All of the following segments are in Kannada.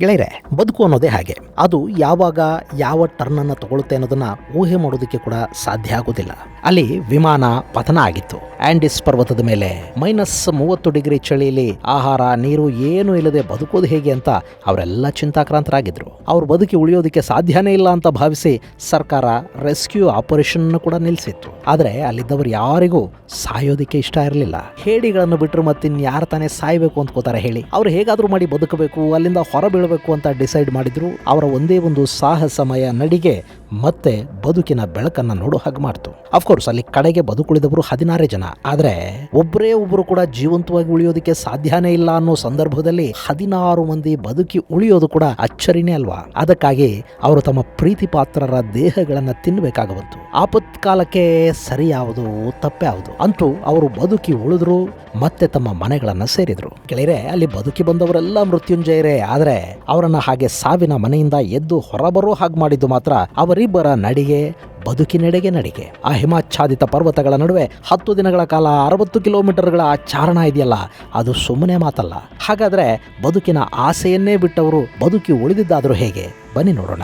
ಗೆಳೆಯರೆ, ಬದುಕು ಅನ್ನೋದೇ ಹಾಗೆ. ಅದು ಯಾವಾಗ ಯಾವ ಟರ್ನನ್ನು ತಗೊಳುತ್ತೆ ಅನ್ನೋದನ್ನ ಊಹೆ ಮಾಡೋದಕ್ಕೆ ಕೂಡ ಸಾಧ್ಯ ಆಗೋದಿಲ್ಲ. ಅಲ್ಲಿ ವಿಮಾನ ಪತನ ಆಗಿತ್ತು. ಆಂಡಿಸ್ ಪರ್ವತದ ಮೇಲೆ ಮೈನಸ್ ಮೂವತ್ತು ಡಿಗ್ರಿ ಚಳಿಯಲ್ಲಿ ಆಹಾರ, ನೀರು ಏನೂ ಇಲ್ಲದೆ ಬದುಕೋದು ಹೇಗೆ ಅಂತ ಅವರೆಲ್ಲ ಚಿಂತಾಕ್ರಾಂತರಾಗಿದ್ರು. ಅವ್ರು ಬದುಕಿ ಉಳಿಯೋದಕ್ಕೆ ಸಾಧ್ಯನೇ ಇಲ್ಲ ಅಂತ ಭಾವಿಸಿ ಸರ್ಕಾರ ರೆಸ್ಕ್ಯೂ ಆಪರೇಷನ್ ಕೂಡ ನಿಲ್ಲಿಸಿತ್ತು. ಆದರೆ ಅಲ್ಲಿದ್ದವರು ಯಾರಿಗೂ ಸಾಯೋದಿಕ್ಕೆ ಇಷ್ಟ ಇರಲಿಲ್ಲ. ಹೇಡಿಗಳನ್ನು ಬಿಟ್ಟರು ಮತ್ತಿನ್ಯಾರು ತಾನೇ ಸಾಯ್ಬೇಕು ಅಂದ್ಕೋತಾರೆ ಹೇಳಿ. ಅವ್ರು ಹೇಗಾದ್ರೂ ಮಾಡಿ ಬದುಕಬೇಕು, ಅಲ್ಲಿಂದ ಹೊರಬೀಳಬೇಕು ಅಂತ ಡಿಸೈಡ್ ಮಾಡಿದ್ರು. ಅವರ ಒಂದೇ ಒಂದು ಸಾಹಸಮಯ ನಡಿಗೆ ಮತ್ತೆ ಬದುಕಿನ ಬೆಳಕನ್ನ ನೋಡೋ ಹಾಗೆ ಮಾಡ್ತು. ಅಫ್ಕೋರ್ಸ್ ಅಲ್ಲಿ ಕಡೆಗೆ ಬದುಕುಳಿದವರು ಹದಿನಾರೇ ಜನ. ಆದ್ರೆ ಒಬ್ಬರೇ ಒಬ್ಬರು ಕೂಡ ಜೀವಂತವಾಗಿ ಉಳಿಯೋದಕ್ಕೆ ಸಾಧ್ಯನೇ ಇಲ್ಲ ಅನ್ನೋ ಸಂದರ್ಭದಲ್ಲಿ ಹದಿನಾರು ಮಂದಿ ಬದುಕಿ ಉಳಿಯೋದು ಕೂಡ ಅಚ್ಚರಿನೇ ಅಲ್ವಾ? ಅದಕ್ಕಾಗಿ ಅವರು ತಮ್ಮ ಪ್ರೀತಿ ಪಾತ್ರರ ದೇಹಗಳನ್ನ ತಿನ್ನಬೇಕಾಗಬಂತು ಆಪತ್ಕಾಲಕ್ಕೆ ಸರಿ ಯಾವುದು ತಪ್ಪೆ ಯಾವುದು ಅಂತೂ ಅವರು ಬದುಕಿ ಉಳಿದ್ರು, ಮತ್ತೆ ತಮ್ಮ ಮನೆಗಳನ್ನ ಸೇರಿದ್ರು. ಗೆಳೆಯರೆ, ಅಲ್ಲಿ ಬದುಕಿ ಬಂದವರೆಲ್ಲ ಮೃತ್ಯುಂಜಯರೇ. ಆದ್ರೆ ಅವರನ್ನ ಹಾಗೆ ಸಾವಿನ ಮನೆಯಿಂದ ಎದ್ದು ಹೊರಬರೋ ಹಾಗೆ ಮಾಡಿದ್ದು ಮಾತ್ರ ಅವರಿಬ್ಬರ ನಡಿಗೆ, ಬದುಕಿನೆಡೆಗೆ ನಡಿಗೆ. ಆ ಹಿಮಾಚ್ಛಾದಿತ ಪರ್ವತಗಳ ನಡುವೆ ಹತ್ತು ದಿನಗಳ ಕಾಲ ಅರವತ್ತು ಕಿಲೋಮೀಟರ್ಗಳ ಆ ಚಾರಣ ಇದೆಯಲ್ಲ, ಅದು ಸುಮ್ಮನೆ ಮಾತಲ್ಲ. ಹಾಗಾದ್ರೆ ಬದುಕಿನ ಆಸೆಯನ್ನೇ ಬಿಟ್ಟವರು ಬದುಕಿ ಉಳಿದಿದ್ದಾದರೂ ಹೇಗೆ? ಬನ್ನಿ ನೋಡೋಣ.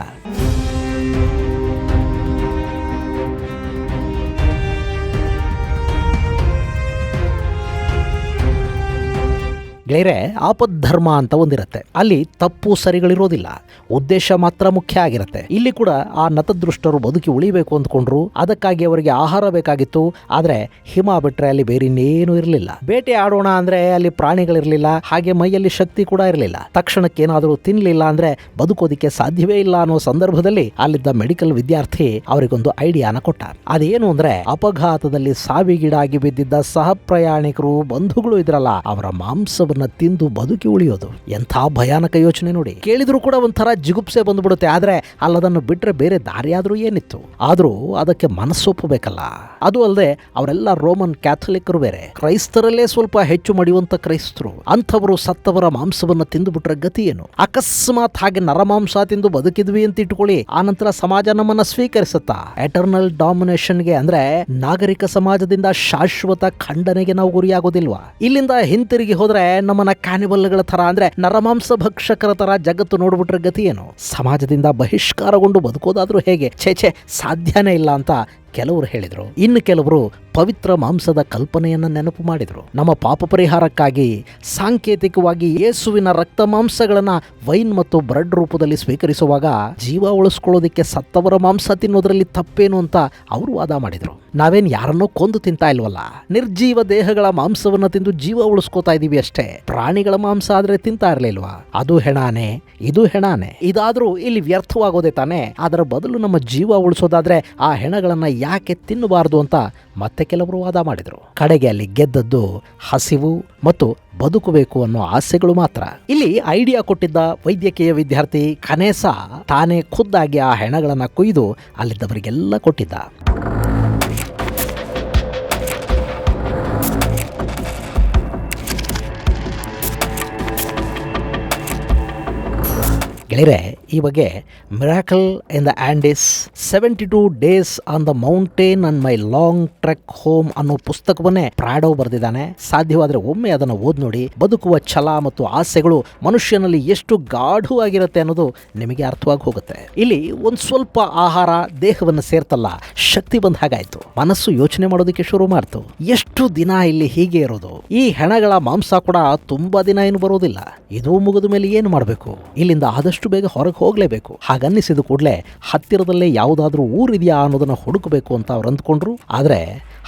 ಗೆಳೆಯರೆ, ಆಪದ್ಧರ್ಮ ಅಂತ ಒಂದಿರುತ್ತೆ. ಅಲ್ಲಿ ತಪ್ಪು ಸರಿಗಳಿರೋದಿಲ್ಲ. ಉದ್ದೇಶ ಮಾತ್ರ ಮುಖ್ಯ ಆಗಿರುತ್ತೆ. ಇಲ್ಲಿ ಕೂಡ ಆ ನತದೃಷ್ಟರು ಬದುಕಿ ಉಳಿಬೇಕು ಅಂದ್ಕೊಂಡ್ರು. ಅದಕ್ಕಾಗಿ ಅವರಿಗೆ ಆಹಾರ ಬೇಕಾಗಿತ್ತು. ಆದರೆ ಹಿಮ ಬಿಟ್ರೆ ಅಲ್ಲಿ ಬೇರೆ ಇನ್ನೇನು ಇರಲಿಲ್ಲ. ಬೇಟೆ ಆಡೋಣ ಅಂದ್ರೆ ಅಲ್ಲಿ ಪ್ರಾಣಿಗಳಿರಲಿಲ್ಲ. ಹಾಗೆ ಮೈಯಲ್ಲಿ ಶಕ್ತಿ ಕೂಡ ಇರಲಿಲ್ಲ. ತಕ್ಷಣಕ್ಕೆ ಏನಾದರೂ ತಿನ್ನಲಿಲ್ಲ ಅಂದ್ರೆ ಬದುಕೋದಿಕ್ಕೆ ಸಾಧ್ಯವೇ ಇಲ್ಲ ಅನ್ನೋ ಸಂದರ್ಭದಲ್ಲಿ ಅಲ್ಲಿದ್ದ ಮೆಡಿಕಲ್ ವಿದ್ಯಾರ್ಥಿ ಅವರಿಗೊಂದು ಐಡಿಯಾನ ಕೊಟ್ಟ. ಅದೇನು ಅಂದ್ರೆ ಅಪಘಾತದಲ್ಲಿ ಸಾವಿಗೀಡಾಗಿ ಬಿದ್ದಿದ್ದ ಸಹ ಪ್ರಯಾಣಿಕರು, ಬಂಧುಗಳು ಇದ್ರಲ್ಲ, ಅವರ ಮಾಂಸವನ್ನ ತಿಂದು ಬದುಕಿ ಉಳಿಯೋದು. ಎಂಥ ಭಯಾನಕ ಯೋಚನೆ ನೋಡಿ. ಕೇಳಿದ್ರು ಕೂಡ ಒಂಥರ ಜಿಗುಪ್ಸೆ ಬಂದ್ಬಿಡುತ್ತೆ. ಆದ್ರೆ ಅಲ್ಲದನ್ನು ಬಿಟ್ರೆ ಬೇರೆ ದಾರಿಯಾದರೂ ಏನಿತ್ತು? ಆದ್ರೂ ಅದಕ್ಕೆ ಮನಸ್ಸೊಪ್ಪಬೇಕಲ್ಲ. ಅದು ಅಲ್ಲದೆ ಅವರೆಲ್ಲ ರೋಮನ್ ಕ್ಯಾಥಲಿಕರು ಬೇರೆ. ಕ್ರೈಸ್ತರಲ್ಲೇ ಸ್ವಲ್ಪ ಹೆಚ್ಚು ಮಡಿಯುವಂತ ಕ್ರೈಸ್ತರು. ಅಂಥವರು ಸತ್ತವರ ಮಾಂಸವನ್ನ ತಿಂದುಬಿಟ್ರೆ ಗತಿ ಏನು? ಅಕಸ್ಮಾತ್ ಹಾಗೆ ನರಮಾಂಸ ತಿಂದು ಬದುಕಿದ್ವಿ ಅಂತ ಇಟ್ಕೊಳ್ಳಿ ಆ ನಂತರ ಸಮಾಜ ನಮ್ಮನ್ನ ಸ್ವೀಕರಿಸುತ್ತಾ? ಎಟರ್ನಲ್ ಡಾಮಿನೇಷನ್ಗೆ ಅಂದ್ರೆ ನಾಗರಿಕ ಸಮಾಜದಿಂದ ಶಾಶ್ವತ ಖಂಡನೆಗೆ ನಾವು ಗುರಿಯಾಗೋದಿಲ್ವಾ? ಇಲ್ಲಿಂದ ಹಿಂತಿರುಗಿ ಹೋದ್ರೆ ನಮ್ಮನ್ನ ಕ್ಯಾನಿಬಲ್ಗಳ ತರ ಅಂದ್ರೆ ನರಮಾಂಸ ಭಕ್ಷಕರ ತರ ಜಗತ್ತು ನೋಡ್ಬಿಟ್ರೆ ಗತಿ ಏನು? ಸಮಾಜದಿಂದ ಬಹಿಷ್ಕಾರಗೊಂಡು ಬದುಕೋದಾದ್ರೂ ಹೇಗೆ? ಛೇ ಛೇ, ಸಾಧ್ಯನೇ ಇಲ್ಲ ಅಂತ ಕೆಲವರು ಹೇಳಿದರು, ಇನ್ನು ಕೆಲವರು ಪವಿತ್ರ ಮಾಂಸದ ಕಲ್ಪನೆಯನ್ನ ನೆನಪು ಮಾಡಿದರು. ನಮ್ಮ ಪಾಪ ಪರಿಹಾರಕ್ಕಾಗಿ ಸಾಂಕೇತಿಕವಾಗಿ ಯೇಸುವಿನ ರಕ್ತ ಮಾಂಸಗಳನ್ನ ವೈನ್ ಮತ್ತು ಬ್ರೆಡ್ ರೂಪದಲ್ಲಿ ಸ್ವೀಕರಿಸುವಾಗ ಜೀವ ಉಳಿಸ್ಕೊಳ್ಳೋದಕ್ಕೆ ಸತ್ತವರ ಮಾಂಸ ತಿನ್ನೋದ್ರಲ್ಲಿ ತಪ್ಪೇನು ಅಂತ ಅವರು ವಾದ ಮಾಡಿದರು. ನಾವೇನ್ ಯಾರನ್ನೋ ಕೊಂದು ತಿಂತಾ ಇಲ್ವಲ್ಲ? ನಿರ್ಜೀವ ದೇಹಗಳ ಮಾಂಸವನ್ನ ತಿಂದು ಜೀವ ಉಳಿಸ್ಕೋತಾ ಇದೀವಿ ಅಷ್ಟೇ. ಪ್ರಾಣಿಗಳ ಮಾಂಸ ಆದ್ರೆ ತಿಂತಾ ಇರಲಿಲ್ವಾ ಅದು ಹೆಣಾನೆ, ಇದು ಹೆಣಾನೆ. ಇದಾದ್ರೂ ಇಲ್ಲಿ ವ್ಯರ್ಥವಾಗೋದೇ ತಾನೆ? ಅದರ ಬದಲು ನಮ್ಮ ಜೀವ ಉಳಿಸೋದಾದ್ರೆ ಆ ಹೆಣಗಳನ್ನ ಯಾಕೆ ತಿನ್ನಬಾರದು ಅಂತ ಮತ್ತೆ ಕೆಲವರು ವಾದ ಮಾಡಿದರು. ಕಡೆಗೆ ಅಲ್ಲಿ ಗೆದ್ದದ್ದು ಹಸಿವು ಮತ್ತು ಬದುಕಬೇಕು ಅನ್ನೋ ಆಸೆಗಳು ಮಾತ್ರ. ಇಲ್ಲಿ ಐಡಿಯಾ ಕೊಟ್ಟಿದ್ದ ವೈದ್ಯಕೀಯ ವಿದ್ಯಾರ್ಥಿ ಕನೇಸ ತಾನೇ ಖುದ್ದಾಗಿ ಆ ಹೆಣಗಳನ್ನು ಕೊಯ್ದು ಅಲ್ಲಿದ್ದವರಿಗೆಲ್ಲ ಕೊಟ್ಟಿದ್ದ. ಗೆಳೆಯರೆ ಈ ಬಗ್ಗೆ miracle in the Andes seventy two days on the mountain and my long trek home ಅನ್ನೋ ಪುಸ್ತಕವನ್ನೇ ಪ್ರಾಡೋ ಬರೆದಿದ್ದಾನೆ. ಸಾಧ್ಯವಾದರೆ ಒಮ್ಮೆ ಅದನ್ನು ಓದ್ ನೋಡಿ. ಬದುಕುವ ಛಲ ಮತ್ತು ಆಸೆಗಳು ಮನುಷ್ಯನಲ್ಲಿ ಎಷ್ಟು ಗಾಢವಾಗಿರುತ್ತೆ ಅನ್ನೋದು ನಿಮಗೆ ಅರ್ಥವಾಗಿ ಹೋಗುತ್ತೆ. ಇಲ್ಲಿ ಒಂದು ಸ್ವಲ್ಪ ಆಹಾರ, ದೇಹವನ್ನು ಸೇರ್ತಲ್ಲ, ಶಕ್ತಿ ಬಂದ ಹಾಗಾಯ್ತು. ಮನಸ್ಸು ಯೋಚನೆ ಮಾಡೋದಕ್ಕೆ ಶುರು ಮಾಡ್ತು. ಎಷ್ಟು ದಿನ ಇಲ್ಲಿ ಹೀಗೆ ಇರೋದು? ಈ ಹೆಣಗಳ ಮಾಂಸ ಕೂಡ ತುಂಬಾ ದಿನ ಏನು ಬರೋದಿಲ್ಲ. ಇದು ಮುಗಿದ ಮೇಲೆ ಏನು ಮಾಡಬೇಕು? ಇಲ್ಲಿಂದ ಆದಷ್ಟು ಬೇಗ ಹೊರಗೆ ಹೋಗಲೇಬೇಕು. ಹಾಗನ್ನಿಸಿದ ಕೂಡಲೇ ಹತ್ತಿರದಲ್ಲೇ ಯಾವುದಾದ್ರೂ ಊರಿದೆಯಾ ಅನ್ನೋದನ್ನ ಹುಡುಕಬೇಕು ಅಂತ ಅವ್ರು ಅಂದ್ಕೊಂಡ್ರು. ಆದ್ರೆ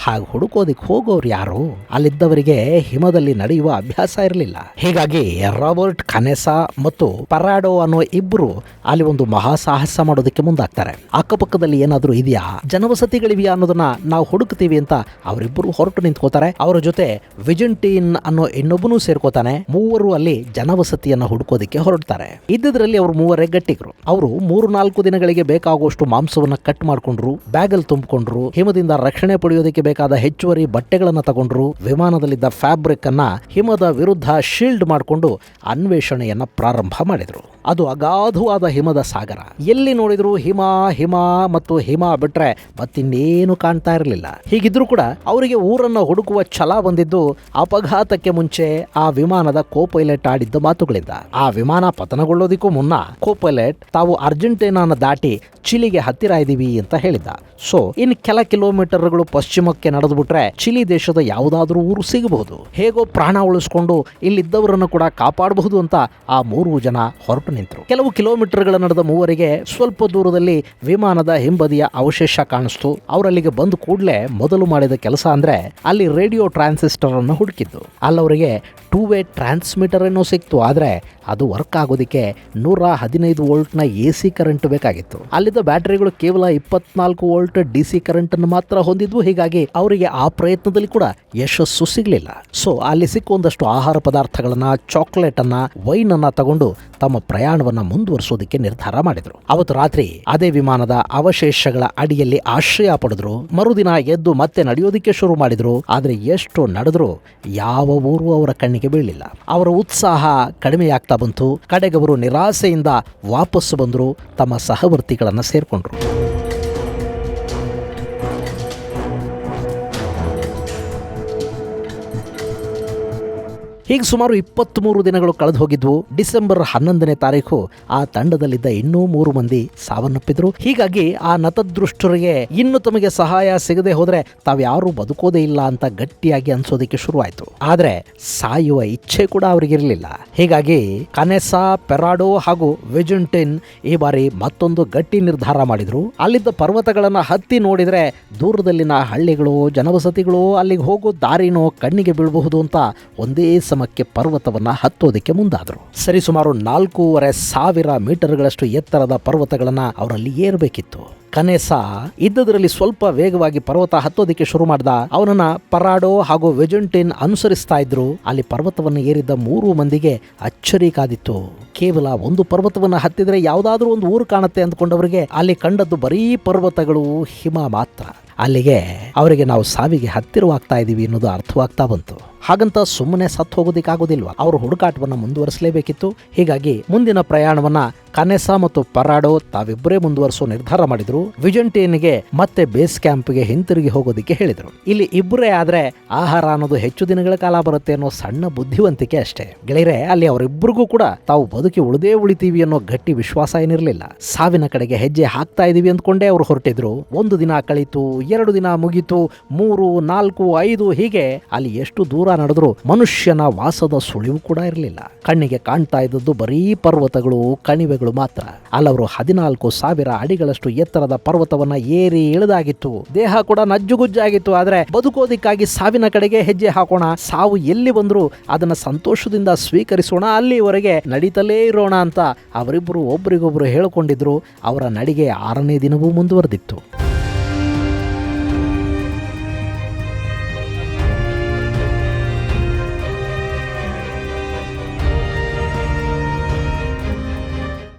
ಹಾಗೆ ಹುಡುಕೋದಿಕ್ ಹೋಗೋರು ಯಾರು? ಅಲ್ಲಿದ್ದವರಿಗೆ ಹಿಮದಲ್ಲಿ ನಡೆಯುವ ಅಭ್ಯಾಸ ಇರಲಿಲ್ಲ. ಹೀಗಾಗಿ ರಾಬರ್ಟ್ ಖನೆಸಾ ಮತ್ತು ಪರಾಡೋ ಅನ್ನೋ ಇಬ್ಬರು ಅಲ್ಲಿ ಒಂದು ಮಹಾ ಸಾಹಸ ಮಾಡೋದಕ್ಕೆ ಮುಂದಾಗ್ತಾರೆ. ಅಕ್ಕಪಕ್ಕದಲ್ಲಿ ಏನಾದರೂ ಇದೆಯಾ? ಜನವಸತಿಗಳಿವೆಯಾ ಅನ್ನೋದನ್ನ ನಾವು ಹುಡುಕ್ತೀವಿ ಅಂತ ಅವರಿಬ್ಬರು ಹೊರಟು ನಿಂತ್ಕೋತಾರೆ. ಅವರ ಜೊತೆ ವಿಜೆಂಟೀನ್ ಅನ್ನೋ ಇನ್ನೊಬ್ಬನು ಸೇರ್ಕೋತಾನೆ. ಮೂವರು ಅಲ್ಲಿ ಜನವಸತಿಯನ್ನ ಹುಡುಕೋದಿಕ್ಕೆ ಹೊರಡ್ತಾರೆ. ಇದ್ದಿದ್ರಲ್ಲಿ ಅವರು ಮೂವರೇ ಗಟ್ಟಿಗರು. ಅವರು ಮೂರು ನಾಲ್ಕು ದಿನಗಳಿಗೆ ಬೇಕಾಗುವಷ್ಟು ಮಾಂಸವನ್ನ ಕಟ್ ಮಾಡಿಕೊಂಡ್ರು, ಬ್ಯಾಗಲ್ ತುಂಬಿಕೊಂಡ್ರು, ಹಿಮದಿಂದ ರಕ್ಷಣೆ ಪಡೆಯೋದಕ್ಕೆ ಬೇಕಾದ ಹೆಚ್ಚುವರಿ ಬಟ್ಟೆಗಳನ್ನು ತಗೊಂಡ್ರು, ವಿಮಾನದಲ್ಲಿದ್ದ ಫ್ಯಾಬ್ರಿಕ್ ಅನ್ನ ಹಿಮದ ವಿರುದ್ಧ ಶೀಲ್ಡ್ ಮಾಡಿಕೊಂಡು ಅನ್ವೇಷಣೆಯನ್ನ ಪ್ರಾರಂಭ ಮಾಡಿದ್ರು. ಅದು ಅಗಾಧವಾದ ಹಿಮದ ಸಾಗರ. ಎಲ್ಲಿ ನೋಡಿದ್ರು ಹಿಮ ಹಿಮ ಮತ್ತು ಹಿಮ ಬಿಟ್ರೆ ಮತ್ತಿನ್ನೇನು ಕಾಣ್ತಾ ಇರಲಿಲ್ಲ. ಹೀಗಿದ್ರೂ ಕೂಡ ಅವರಿಗೆ ಊರನ್ನು ಹುಡುಕುವ ಛಲ ಬಂದಿದ್ದು ಅಪಘಾತಕ್ಕೆ ಮುಂಚೆ ಆ ವಿಮಾನದ ಕೋ ಪೈಲಟ್ ಆಡಿದ್ದ ಮಾತುಗಳಿಂದ. ಆ ವಿಮಾನ ಪತನಗೊಳ್ಳೋದಿಕ್ಕೂ ಮುನ್ನ ಕೋ ಪೈಲಟ್ ತಾವು ಅರ್ಜೆಂಟೀನಾನ ದಾಟಿ ಚಿಲಿಗೆ ಹತ್ತಿರ ಇದೀವಿ ಅಂತ ಹೇಳಿದ್ದ. ಸೊ, ಇನ್ ಕೆಲ ಕಿಲೋಮೀಟರ್ಗಳು ಪಶ್ಚಿಮಕ್ಕೆ ನಡೆದ್ಬಿಟ್ರೆ ಚಿಲಿ ದೇಶದ ಯಾವುದಾದ್ರೂ ಊರು ಸಿಗಬಹುದು. ಹೇಗೋ ಪ್ರಾಣ ಉಳಿಸ್ಕೊಂಡು ಇಲ್ಲಿದ್ದವರನ್ನು ಕೂಡ ಕಾಪಾಡಬಹುದು ಅಂತ ಆ ಮೂರು ಜನ ಹೊರಟು ನಿಂತರು. ಕೆಲವು ಕಿಲೋಮೀಟರ್ಗಳ ನಡೆದ ಮೂವರಿಗೆ ಸ್ವಲ್ಪ ದೂರದಲ್ಲಿ ವಿಮಾನದ ಹಿಂಬದಿಯ ಅವಶೇಷ ಕಾಣಿಸ್ತು. ಅವರಲ್ಲಿಗೆ ಬಂದ ಕೂಡಲೇ ಮೊದಲು ಮಾಡಿದ ಕೆಲಸ ಅಂದ್ರೆ ಅಲ್ಲಿ ರೇಡಿಯೋ ಟ್ರಾನ್ಸಿಸ್ಟರ್ ಅನ್ನು ಹುಡುಕಿದ್ದು. ಅಲ್ಲವರಿಗೆ ಟೂ ವೇ ಟ್ರಾನ್ಸ್ಮಿಟರ್ ಏನೋ ಸಿಕ್ತು, ಆದ್ರೆ ಅದು ವರ್ಕ್ ಆಗೋದಕ್ಕೆ ನೂರ ಹದಿನೈದು ವೋಲ್ಟ್ನ ಎ ಸಿ ಕರೆಂಟ್ ಬೇಕಾಗಿತ್ತು. ಅಲ್ಲಿದ್ದ ಬ್ಯಾಟರಿಗಳು ಕೇವಲ ಇಪ್ಪತ್ನಾಲ್ಕು ವೋಲ್ಟ್ ಡಿ ಸಿ ಕರೆಂಟ್ ಅನ್ನು ಮಾತ್ರ ಹೊಂದಿದ್ವು, ಹೀಗಾಗಿ ಅವರಿಗೆ ಆ ಪ್ರಯತ್ನದಲ್ಲಿ ಕೂಡ ಯಶಸ್ಸು ಸಿಗಲಿಲ್ಲ. ಸೊ, ಅಲ್ಲಿ ಸಿಕ್ಕ ಒಂದಷ್ಟು ಆಹಾರ ಪದಾರ್ಥಗಳನ್ನ ಚಾಕ್ಲೇಟ್ ಅನ್ನ ವೈನ್ ಅನ್ನ ತಗೊಂಡು ತಮ್ಮ ಪ್ರಯಾಣವನ್ನ ಮುಂದುವರಿಸೋದಕ್ಕೆ ನಿರ್ಧಾರ ಮಾಡಿದ್ರು. ಅವತ್ತು ರಾತ್ರಿ ಅದೇ ವಿಮಾನದ ಅವಶೇಷಗಳ ಅಡಿಯಲ್ಲಿ ಆಶ್ರಯ ಪಡೆದ್ರು. ಮರುದಿನ ಎದ್ದು ಮತ್ತೆ ನಡೆಯೋದಕ್ಕೆ ಶುರು ಮಾಡಿದ್ರು. ಆದರೆ ಎಷ್ಟು ನಡೆದ್ರು ಯಾವ ಊರು ಅವರ ಕಣ್ಣಿಗೆ ಬೀಳಲಿಲ್ಲ. ಅವರ ಉತ್ಸಾಹ ಕಡಿಮೆಯಾಗ್ತಾ ಬಂತು. ಕಡೆಗವರು ನಿರಾಸೆಯಿಂದ ವಾಪಸ್ಸು ಬಂದರು. ತಮ್ಮ ಸಹವರ್ತಿಗಳನ್ನು ಸೇರ್ಕೊಂಡ್ರು. ಹೀಗೆ ಸುಮಾರು ಇಪ್ಪತ್ತ್ಮೂರು ದಿನಗಳು ಕಳೆದು ಹೋಗಿದ್ವು. ಡಿಸೆಂಬರ್ ಹನ್ನೊಂದನೇ ತಾರೀಕು ಆ ತಂಡದಲ್ಲಿದ್ದ ಇನ್ನೂ ಮೂರು ಮಂದಿ ಸಾವನ್ನಪ್ಪಿದ್ರು. ಹೀಗಾಗಿ ಆ ನತದೃಷ್ಟರಿಗೆ ಇನ್ನು ತಮಗೆ ಸಹಾಯ ಸಿಗದೆ ಹೋದ್ರೆ ತಾವ್ಯಾರೂ ಬದುಕೋದೇ ಇಲ್ಲ ಅಂತ ಗಟ್ಟಿಯಾಗಿ ಅನ್ಸೋದಕ್ಕೆ ಶುರುವಾಯಿತು. ಆದ್ರೆ ಸಾಯುವ ಇಚ್ಛೆ ಕೂಡ ಅವರಿಗಿರಲಿಲ್ಲ. ಹೀಗಾಗಿ ಕನೆಸಾ, ಪೆರಾಡೋ ಹಾಗೂ ವೆಜೆಂಟಿನ್ ಈ ಬಾರಿ ಮತ್ತೊಂದು ಗಟ್ಟಿ ನಿರ್ಧಾರ ಮಾಡಿದ್ರು. ಅಲ್ಲಿದ್ದ ಪರ್ವತಗಳನ್ನ ಹತ್ತಿ ನೋಡಿದ್ರೆ ದೂರದಲ್ಲಿನ ಹಳ್ಳಿಗಳು, ಜನವಸತಿಗಳು ಅಲ್ಲಿಗೆ ಹೋಗೋ ದಾರಿನೋ ಕಣ್ಣಿಗೆ ಬೀಳಬಹುದು ಅಂತ ಒಂದೇ ಸಮಕ್ಕೆ ಪರ್ವತವನ್ನ ಹತ್ತೋದಕ್ಕೆ ಮುಂದಾದರು. ಸರಿ, ಸುಮಾರು ನಾಲ್ಕೂವರೆ ಸಾವಿರ ಮೀಟರ್ಗಳಷ್ಟು ಎತ್ತರದ ಪರ್ವತಗಳನ್ನ ಅವರಲ್ಲಿ ಏರಬೇಕಿತ್ತು. ಕನೇಸ ಇದ್ದದರಲ್ಲಿ ಸ್ವಲ್ಪ ವೇಗವಾಗಿ ಪರ್ವತ ಹತ್ತೋದಕ್ಕೆ ಶುರು ಮಾಡ್ದ. ಅವನನ್ನ ಪರಾಡೋ ಹಾಗೂ ವೆಜೆಂಟಿನ್ ಅನುಸರಿಸ್ತಾ ಇದ್ರು. ಅಲ್ಲಿ ಪರ್ವತವನ್ನು ಏರಿದ್ದ ಮೂರು ಮಂದಿಗೆ ಅಚ್ಚರಿ ಕಾದಿತ್ತು. ಕೇವಲ ಒಂದು ಪರ್ವತವನ್ನ ಹತ್ತಿದ್ರೆ ಯಾವುದಾದ್ರೂ ಒಂದು ಊರು ಕಾಣುತ್ತೆ ಅಂದ್ಕೊಂಡವರಿಗೆ ಅಲ್ಲಿ ಕಂಡದ್ದು ಬರೀ ಪರ್ವತಗಳು ಹಿಮ ಮಾತ್ರ. ಅಲ್ಲಿಗೆ ಅವರಿಗೆ ನಾವು ಸಾವಿಗೆ ಹತ್ತಿರವಾಗ್ತಾ ಇದ್ದೀವಿ ಅನ್ನೋದು ಅರ್ಥವಾಗ್ತಾ ಬಂತು. ಹಾಗಂತ ಸುಮ್ಮನೆ ಸತ್ತು ಹೋಗೋದಿಕ್ಕಾಗೋದಿಲ್ವಾ? ಅವರು ಹುಡುಕಾಟವನ್ನು ಮುಂದುವರಿಸಲೇಬೇಕಿತ್ತು. ಹೀಗಾಗಿ ಮುಂದಿನ ಪ್ರಯಾಣವನ್ನ ಕನೆಸಾ ಮತ್ತು ಪರಾಡೋ ತಾವಿಬ್ಬರೇ ಮುಂದುವರಿಸೋ ನಿರ್ಧಾರ ಮಾಡಿದ್ರು. ವಿಜೆಂಟೇನ್ಗೆ ಮತ್ತೆ ಬೇಸ್ ಕ್ಯಾಂಪ್ಗೆ ಹಿಂತಿರುಗಿ ಹೋಗೋದಿಕ್ಕೆ ಹೇಳಿದ್ರು. ಇಲ್ಲಿ ಇಬ್ಬರೇ ಆದ್ರೆ ಆಹಾರ ಅನ್ನೋದು ಹೆಚ್ಚು ದಿನಗಳ ಕಾಲ ಬರುತ್ತೆ ಅನ್ನೋ ಸಣ್ಣ ಬುದ್ಧಿವಂತಿಕೆ ಅಷ್ಟೇ. ಗೆಳೆಯರೆ, ಅಲ್ಲಿ ಅವರಿಬ್ಬರಿಗೂ ಕೂಡ ತಾವು ಬದುಕಿ ಉಳಿದೇ ಉಳಿತೀವಿ ಅನ್ನೋ ಗಟ್ಟಿ ವಿಶ್ವಾಸ ಏನಿರಲಿಲ್ಲ. ಸಾವಿನ ಕಡೆಗೆ ಹೆಜ್ಜೆ ಹಾಕ್ತಾ ಇದೀವಿ ಅಂದ್ಕೊಂಡೇ ಅವರು ಹೊರಟಿದ್ರು. ಒಂದು ದಿನ ಕಳೀತು, ಎರಡು ದಿನ ಮುಗೀತು, ಮೂರು, ನಾಲ್ಕು, ಐದು, ಹೀಗೆ ಅಲ್ಲಿ ಎಷ್ಟು ದೂರ ನಡೆದ್ರು ಮನುಷ್ಯನ ವಾಸದ ಸುಳಿವು ಕೂಡ ಇರಲಿಲ್ಲ. ಕಣ್ಣಿಗೆ ಕಾಣ್ತಾ ಇದ್ದದ್ದು ಬರೀ ಪರ್ವತಗಳು, ಕಣಿವೆಗಳು ಮಾತ್ರ. ಅಲ್ಲವರು ಹದಿನಾಲ್ಕು ಸಾವಿರ ಅಡಿಗಳಷ್ಟು ಎತ್ತರದ ಪರ್ವತವನ್ನ ಏರಿ ಇಳಿದಾಗಿತ್ತು. ದೇಹ ಕೂಡ ನಜ್ಜುಗುಜ್ಜಾಗಿತ್ತು. ಆದ್ರೆ ಬದುಕೋದಿಕ್ಕಾಗಿ ಸಾವಿನ ಕಡೆಗೆ ಹೆಜ್ಜೆ ಹಾಕೋಣ, ಸಾವು ಎಲ್ಲಿ ಬಂದ್ರು ಅದನ್ನ ಸಂತೋಷದಿಂದ ಸ್ವೀಕರಿಸೋಣ, ಅಲ್ಲಿವರೆಗೆ ನಡೀತಲೇ ಇರೋಣ ಅಂತ ಅವರಿಬ್ಬರು ಒಬ್ರಿಗೊಬ್ರು ಹೇಳಿಕೊಂಡಿದ್ರು. ಅವರ ನಡಿಗೆ ಆರನೇ ದಿನವೂ ಮುಂದುವರೆದಿತ್ತು.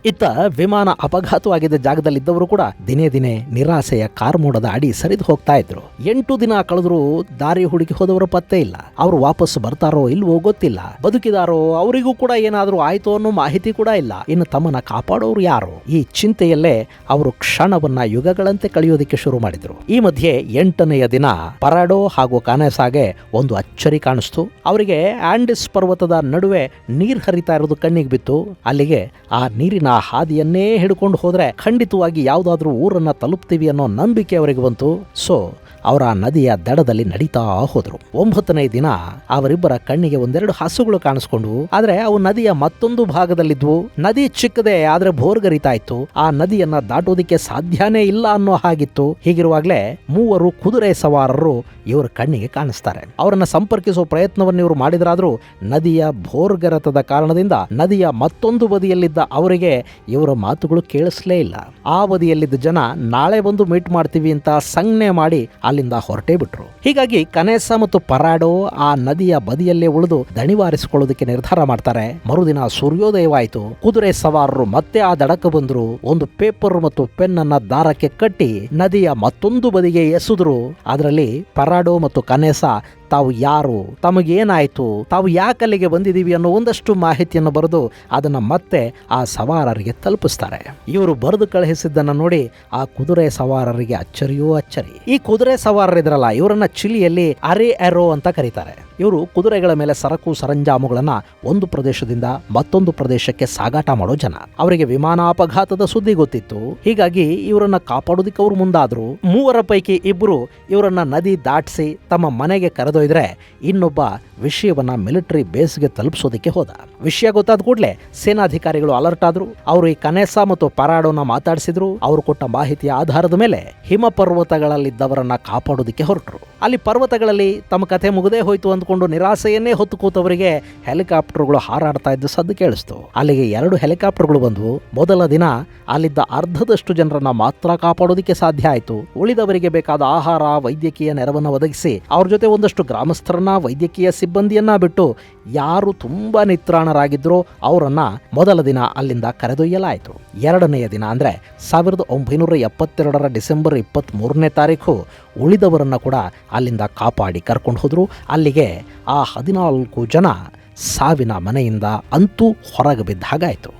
ಇತ್ತ ವಿಮಾನ ಅಪಘಾತವಾಗಿದ್ದ ಜಾಗದಲ್ಲಿದ್ದವರು ಕೂಡ ದಿನೇ ದಿನೇ ನಿರಾಸೆಯ ಕಾರ್ಮೋಡದ ಅಡಿ ಸರಿದು ಹೋಗ್ತಾ ಇದ್ರು. ಎಂಟು ದಿನ ಕಳೆದ್ರು ದಾರಿ ಹುಡುಕಿ ಹೋದವರು ಪತ್ತೆ ಇಲ್ಲ. ಅವರು ವಾಪಸ್ ಬರ್ತಾರೋ ಇಲ್ವೋ ಗೊತ್ತಿಲ್ಲ. ಬದುಕಿದಾರೋ ಅವರಿಗೂ ಕೂಡ ಏನಾದರೂ ಆಯ್ತು ಅನ್ನೋ ಮಾಹಿತಿ ಕೂಡ ಇಲ್ಲ. ಇನ್ನು ತಮ್ಮನ್ನ ಕಾಪಾಡೋರು ಯಾರು? ಈ ಚಿಂತೆಯಲ್ಲೇ ಅವರು ಕ್ಷಣವನ್ನ ಯುಗಗಳಂತೆ ಕಳೆಯೋದಕ್ಕೆ ಶುರು ಮಾಡಿದ್ರು. ಈ ಮಧ್ಯೆ ಎಂಟನೆಯ ದಿನ ಪರಾಡೋ ಹಾಗೂ ಕಾನೆಸಾಗೆ ಒಂದು ಅಚ್ಚರಿ ಕಾಣಿಸ್ತು. ಅವರಿಗೆ ಆಂಡಿಸ್ ಪರ್ವತದ ನಡುವೆ ನೀರ್ ಹರಿತಾ ಇರೋದು ಕಣ್ಣಿಗೆ ಬಿತ್ತು. ಅಲ್ಲಿಗೆ ಆ ನೀರಿನ ಹಾದಿಯನ್ನೇ ಹಿಡ್ಕೊಂಡು ಹೋದ್ರೆ ಖಂಡಿತವಾಗಿ ಯಾವುದಾದ್ರೂ ಊರನ್ನ ತಲುಪ್ತೀವಿ ಅನ್ನೋ ನಂಬಿಕೆ ಅವರಿಗೆ ಬಂತು. ಸೊ ಅವರ ನದಿಯ ದಡದಲ್ಲಿ ನಡೀತಾ ಹೋದರು. ಒಂಬತ್ತನೇ ದಿನ ಅವರಿಬ್ಬರ ಕಣ್ಣಿಗೆ ಒಂದೆರಡು ಹಸುಗಳು ಕಾಣಿಸ್ಕೊಂಡ್ವು ಆದ್ರೆ ಅವು ನದಿಯ ಮತ್ತೊಂದು ಭಾಗದಲ್ಲಿದ್ವು. ನದಿ ಚಿಕ್ಕದೆ ಆದ್ರೆ ಭೋರ್ಗರಿತಾ ಇತ್ತು ಆ ನದಿಯನ್ನ ದಾಟೋದಿಕ್ಕೆ ಸಾಧ್ಯನೇ ಇಲ್ಲ ಅನ್ನೋ ಹಾಗಿತ್ತು. ಹೀಗಿರುವಾಗಲೇ ಮೂವರು ಕುದುರೆ ಸವಾರರು ಇವರ ಕಣ್ಣಿಗೆ ಕಾಣಿಸ್ತಾರೆ. ಅವರನ್ನ ಸಂಪರ್ಕಿಸುವ ಪ್ರಯತ್ನವನ್ನು ಇವರು ಮಾಡಿದ್ರಾದ್ರೂ ನದಿಯ ಭೋರ್ಗರತದ ಕಾರಣದಿಂದ ನದಿಯ ಮತ್ತೊಂದು ಬದಿಯಲ್ಲಿದ್ದ ಅವರಿಗೆ ಇವರ ಮಾತುಗಳು ಕೇಳಿಸ್ಲೇ ಇಲ್ಲ. ಆ ಬದಿಯಲ್ಲಿದ್ದ ಜನ, ನಾಳೆ ಬಂದು ಮೀಟ್ ಮಾಡ್ತೀವಿ ಅಂತ ಸಂಜ್ಞೆ ಮಾಡಿ ಅಲ್ಲಿಂದ ಹೊರಟೇ ಬಿಟ್ರು. ಹೀಗಾಗಿ ಕನೇಸ ಮತ್ತು ಪರಾಡೋ ಆ ನದಿಯ ಬದಿಯಲ್ಲೇ ಉಳಿದು ದಣಿವಾರಿಸಿಕೊಳ್ಳೋದಕ್ಕೆ ನಿರ್ಧಾರ ಮಾಡ್ತಾರೆ. ಮರುದಿನ ಸೂರ್ಯೋದಯವಾಯಿತು. ಕುದುರೆ ಸವಾರರು ಮತ್ತೆ ಆ ದಡಕ್ಕೆ ಬಂದ್ರು. ಒಂದು ಪೇಪರ್ ಮತ್ತು ಪೆನ್ ಅನ್ನ ದಾರಕ್ಕೆ ಕಟ್ಟಿ ನದಿಯ ಮತ್ತೊಂದು ಬದಿಗೆ ಎಸೆದ್ರು. ಅದರಲ್ಲಿ ಪರಾಡೋ ಮತ್ತು ಕನೇಸ ತಾವು ಯಾರು? ತಮಗೇನಾಯ್ತು? ತಾವು ಯಾಕೆ ಅಲ್ಲಿಗೆ ಬಂದಿದ್ದೀವಿ ಅನ್ನೋ ಒಂದಷ್ಟು ಮಾಹಿತಿಯನ್ನು ಬರೆದು ಅದನ್ನು ಮತ್ತೆ ಆ ಸವಾರರಿಗೆ ತಲುಪಿಸ್ತಾರೆ. ಇವರು ಬರೆದು ಕಳುಹಿಸಿದ್ದನ್ನು ನೋಡಿ ಆ ಕುದುರೆ ಸವಾರರಿಗೆ ಅಚ್ಚರಿಯೋ ಅಚ್ಚರಿ. ಈ ಕುದುರೆ ಸವಾರರಿದ್ರಲ್ಲ ಇವರನ್ನ ಚಿಲಿಯಲ್ಲಿ ಅರೆ ಎರೋ ಅಂತ ಕರೀತಾರೆ. ಇವರು ಕುದುರೆಗಳ ಮೇಲೆ ಸರಕು ಸರಂಜಾಮುಗಳನ್ನ ಒಂದು ಪ್ರದೇಶದಿಂದ ಮತ್ತೊಂದು ಪ್ರದೇಶಕ್ಕೆ ಸಾಗಾಟ ಮಾಡೋ ಜನ. ಅವರಿಗೆ ವಿಮಾನ ಅಪಘಾತದ ಸುದ್ದಿ ಗೊತ್ತಿತ್ತು. ಹೀಗಾಗಿ ಇವರನ್ನ ಕಾಪಾಡೋದಿಕ್ಕೆ ಅವರು ಮುಂದಾದ್ರು. ಮೂವರ ಪೈಕಿ ಇಬ್ಬರು ಇವರನ್ನ ನದಿ ದಾಟಿಸಿ ತಮ್ಮ ಮನೆಗೆ ಕರೆದೊಯ್ದ್ರೆ ಇನ್ನೊಬ್ಬ ವಿಷಯವನ್ನ ಮಿಲಿಟರಿ ಬೇಸ್ಗೆ ತಲುಪಿಸೋದಕ್ಕೆ ಹೋದ. ವಿಷಯ ಗೊತ್ತಾದ ಕೂಡಲೇ ಸೇನಾಧಿಕಾರಿಗಳು ಅಲರ್ಟ್ ಆದ್ರು. ಅವರು ಈ ಕನೆಸಾ ಮತ್ತು ಪರಾಡೋನ ಮಾತಾಡಿಸಿದ್ರು. ಅವರು ಕೊಟ್ಟ ಮಾಹಿತಿಯ ಆಧಾರದ ಮೇಲೆ ಹಿಮ ಪರ್ವತಗಳಲ್ಲಿದ್ದವರನ್ನ ಕಾಪಾಡೋದಕ್ಕೆ ಹೊರಟರು. ಅಲ್ಲಿ ಪರ್ವತಗಳಲ್ಲಿ ತಮ್ಮ ಕಥೆ ಮುಗದೇ ಹೋಯ್ತು ಅಂದ್ಕೊಂಡು ನಿರಾಸೆಯನ್ನೇ ಹೊತ್ತು ಕೂತವರಿಗೆ ಹೆಲಿಕಾಪ್ಟರ್ಗಳು ಹಾರಾಡ್ತಾ ಇದ್ದು ಸದ್ದು ಕೇಳಿಸ್ತು. ಅಲ್ಲಿಗೆ ಎರಡು ಹೆಲಿಕಾಪ್ಟರ್ಗಳು ಬಂದವು. ಮೊದಲ ದಿನ ಅಲ್ಲಿದ್ದ ಅರ್ಧದಷ್ಟು ಜನರನ್ನ ಮಾತ್ರ ಕಾಪಾಡೋದಕ್ಕೆ ಸಾಧ್ಯ ಆಯಿತು. ಉಳಿದವರಿಗೆ ಬೇಕಾದ ಆಹಾರ, ವೈದ್ಯಕೀಯ ನೆರವನ್ನು ಒದಗಿಸಿ ಅವ್ರ ಜೊತೆ ಒಂದಷ್ಟು ಗ್ರಾಮಸ್ಥರನ್ನ, ವೈದ್ಯಕೀಯ ಸಿಬ್ಬಂದಿಯನ್ನ ಬಿಟ್ಟು ಯಾರು ತುಂಬಾ ನಿತ್ರಾಣರಾಗಿದ್ರೋ ಅವರನ್ನ ಮೊದಲ ದಿನ ಅಲ್ಲಿಂದ ಕರೆದೊಯ್ಯಲಾಯಿತು. ಎರಡನೆಯ ದಿನ ಅಂದ್ರೆ ಸಾವಿರದ ಒಂಬೈನೂರ ಎಪ್ಪತ್ತೆರಡರ ಡಿಸೆಂಬರ್ ಇಪ್ಪತ್ತ್ ಮೂರನೇ ತಾರೀಕು ಉಳಿದವರನ್ನ ಕೂಡ ಅಲ್ಲಿಂದ ಕಾಪಾಡಿ ಕರ್ಕೊಂಡು ಹೋದರು. ಅಲ್ಲಿಗೆ ಆ ಹದಿನಾಲ್ಕು ಜನ ಸಾವಿನ ಮನೆಯಿಂದ ಅಂತೂ ಹೊರಗೆ ಬಿದ್ದ ಹಾಗಾಯಿತು.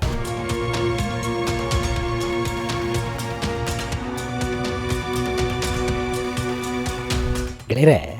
ಗೆಳೆಯರೆ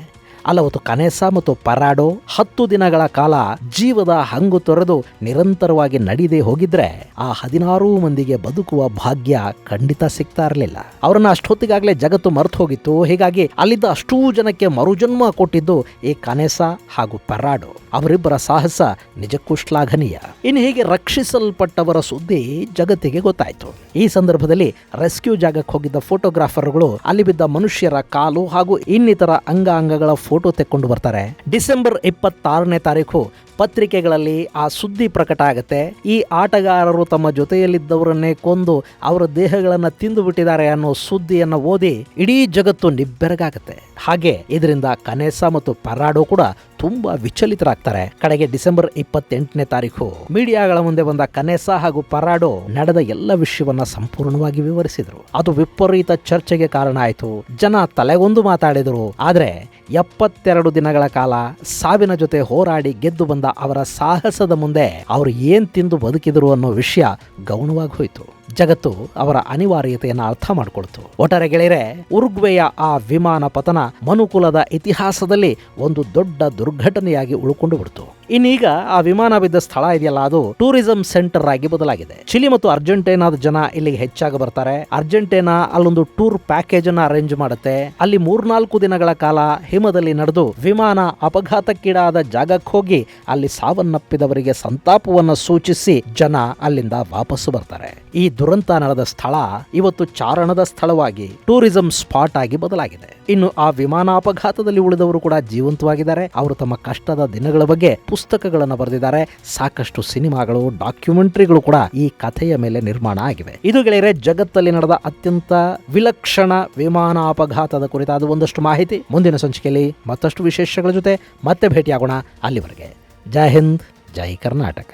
ಅಲ್ಲವತ್ತು ಕನೇಸ ಮತ್ತು ಪರಾಡೋ ಹತ್ತು ದಿನಗಳ ಕಾಲ ಜೀವದ ಹಂಗು ತೊರೆದು ನಿರಂತರವಾಗಿ ನಡೀದೇ ಹೋಗಿದ್ರೆ ಆ ಹದಿನಾರು ಮಂದಿಗೆ ಬದುಕುವ ಭಾಗ್ಯ ಖಂಡಿತ ಸಿಗ್ತಾ ಇರಲಿಲ್ಲ ಅವರನ್ನ ಅಷ್ಟೊತ್ತಿಗಾಗಲೇ ಜಗತ್ತು ಮರೆತು ಹೋಗಿತ್ತು. ಹೀಗಾಗಿ ಅಲ್ಲಿದ್ದ ಅಷ್ಟೂ ಜನಕ್ಕೆ ಮರುಜನ್ಮ ಕೊಟ್ಟಿದ್ದು ಈ ಕನೇಸ ಹಾಗೂ ಪರಾಡೋ. ಅವರಿಬ್ಬರ ಸಾಹಸ ನಿಜಕ್ಕೂ ಶ್ಲಾಘನೀಯ ಇನ್ನು ಹೀಗೆ ರಕ್ಷಿಸಲ್ಪಟ್ಟವರ ಸುದ್ದಿ ಜಗತ್ತಿಗೆ ಗೊತ್ತಾಯಿತು. ಈ ಸಂದರ್ಭದಲ್ಲಿ ರೆಸ್ಕ್ಯೂ ಜಾಗಕ್ಕೆ ಹೋಗಿದ್ದ ಫೋಟೋಗ್ರಾಫರ್ಗಳು ಅಲ್ಲಿ ಬಿದ್ದ ಮನುಷ್ಯರ ಕಾಲು ಹಾಗೂ ಇನ್ನಿತರ ಅಂಗಾಂಗಗಳ ಫೋಟೋ ತೆಕ್ಕೊಂಡು ಬರ್ತಾರೆ. ಡಿಸೆಂಬರ್ ಇಪ್ಪತ್ತಾರನೇ ತಾರೀಕು ಪತ್ರಿಕೆಗಳಲ್ಲಿ ಆ ಸುದ್ದಿ ಪ್ರಕಟ ಆಗುತ್ತೆ. ಈ ಆಟಗಾರರು ತಮ್ಮ ಜೊತೆಯಲ್ಲಿದ್ದವರನ್ನೇ ಕೊಂದು ಅವರ ದೇಹಗಳನ್ನು ತಿಂದು ಬಿಟ್ಟಿದ್ದಾರೆ ಅನ್ನೋ ಸುದ್ದಿಯನ್ನು ಓದಿ ಇಡೀ ಜಗತ್ತು ನಿಬ್ಬೆರಗಾಗುತ್ತೆ. ಹಾಗೆ ಇದರಿಂದ ಕನೇಸ ಮತ್ತು ಪರಾಡೋ ಕೂಡ ತುಂಬಾ ವಿಚಲಿತರಾಗ್ತಾರೆ. ಕಡೆಗೆ ಡಿಸೆಂಬರ್ ಇಪ್ಪತ್ತೆಂಟನೇ ತಾರೀಕು ಮೀಡಿಯಾಗಳ ಮುಂದೆ ಬಂದ ಕನೇಸ ಹಾಗೂ ಪರಾಡೋ ನಡೆದ ಎಲ್ಲ ವಿಷಯವನ್ನ ಸಂಪೂರ್ಣವಾಗಿ ವಿವರಿಸಿದ್ರು. ಅದು ವಿಪರೀತ ಚರ್ಚೆಗೆ ಕಾರಣ ಆಯಿತು. ಜನ ತಲೆಗೊಂದು ಮಾತಾಡಿದರು. ಆದರೆ ಎಪ್ಪತ್ತೆರಡು ದಿನಗಳ ಕಾಲ ಸಾವಿನ ಜೊತೆ ಹೋರಾಡಿ ಗೆದ್ದು ಬಂದ ಅವರ ಸಾಹಸದ ಮುಂದೆ ಅವರು ಏನ್ ತಿಂದು ಬದುಕಿದರು ಅನ್ನೋ ವಿಷಯ ಗೌಣವಾಗಿ ಹೋಯಿತು. ಜಗತ್ತು ಅವರ ಅನಿವಾರ್ಯತೆಯನ್ನು ಅರ್ಥ ಮಾಡಿಕೊಳ್ತು. ಒಟ್ಟಾರೆ ಗೆಳೆಯರೆ, ಉರುಗ್ವೆಯ ಆ ವಿಮಾನ ಪತನ ಮನುಕುಲದ ಇತಿಹಾಸದಲ್ಲಿ ಒಂದು ದೊಡ್ಡ ದುರ್ಘಟನೆಯಾಗಿ ಉಳ್ಕೊಂಡು ಬಿಡ್ತು. ಇನ್ನೀಗ ಆ ವಿಮಾನ ಬಿದ್ದ ಸ್ಥಳ ಇದೆಯಲ್ಲ, ಅದು ಟೂರಿಸಂ ಸೆಂಟರ್ ಆಗಿ ಬದಲಾಗಿದೆ. ಚಿಲಿ ಮತ್ತು ಅರ್ಜೆಂಟೈನಾದ ಜನ ಇಲ್ಲಿಗೆ ಹೆಚ್ಚಾಗಿ ಬರ್ತಾರೆ. ಅರ್ಜೆಂಟೈನಾ ಅಲ್ಲೊಂದು ಟೂರ್ ಪ್ಯಾಕೇಜ್ ಅನ್ನ ಅರೇಂಜ್ ಮಾಡುತ್ತೆ. ಅಲ್ಲಿ ಮೂರ್ನಾಲ್ಕು ದಿನಗಳ ಕಾಲ ಹಿಮದಲ್ಲಿ ನಡೆದು ವಿಮಾನ ಅಪಘಾತಕ್ಕೀಡಾದ ಜಾಗಕ್ಕೆ ಹೋಗಿ ಅಲ್ಲಿ ಸಾವನ್ನಪ್ಪಿದವರಿಗೆ ಸಂತಾಪವನ್ನು ಸೂಚಿಸಿ ಜನ ಅಲ್ಲಿಂದ ವಾಪಸ್ಸು ಬರ್ತಾರೆ. ಈ ದುರಂತ ನಡೆದ ಸ್ಥಳ ಇವತ್ತು ಚಾರಣದ ಸ್ಥಳವಾಗಿ, ಟೂರಿಸಂ ಸ್ಪಾಟ್ ಆಗಿ ಬದಲಾಗಿದೆ. ಇನ್ನು ಆ ವಿಮಾನ ಅಪಘಾತದಲ್ಲಿ ಉಳಿದವರು ಕೂಡ ಜೀವಂತವಾಗಿದ್ದಾರೆ. ಅವರು ತಮ್ಮ ಕಷ್ಟದ ದಿನಗಳ ಬಗ್ಗೆ ಪುಸ್ತಕಗಳನ್ನು ಬರೆದಿದ್ದಾರೆ. ಸಾಕಷ್ಟು ಸಿನಿಮಾಗಳು, ಡಾಕ್ಯುಮೆಂಟರಿಗಳು ಕೂಡ ಈ ಕಥೆಯ ಮೇಲೆ ನಿರ್ಮಾಣ ಆಗಿವೆ. ಇದು ಗೆಳೆಯರೆ, ಜಗತ್ತಲ್ಲಿ ನಡೆದ ಅತ್ಯಂತ ವಿಲಕ್ಷಣ ವಿಮಾನ ಅಪಘಾತದ ಕುರಿತಾದ ಒಂದಷ್ಟು ಮಾಹಿತಿ ಮುಂದಿನ ಸಂಚಿಕೆಯಲ್ಲಿ ಮತ್ತಷ್ಟು ವಿಶೇಷಗಳ ಜೊತೆ ಮತ್ತೆ ಭೇಟಿಯಾಗೋಣ ಅಲ್ಲಿವರೆಗೆ. ಜೈ ಹಿಂದ್, ಜೈ ಕರ್ನಾಟಕ.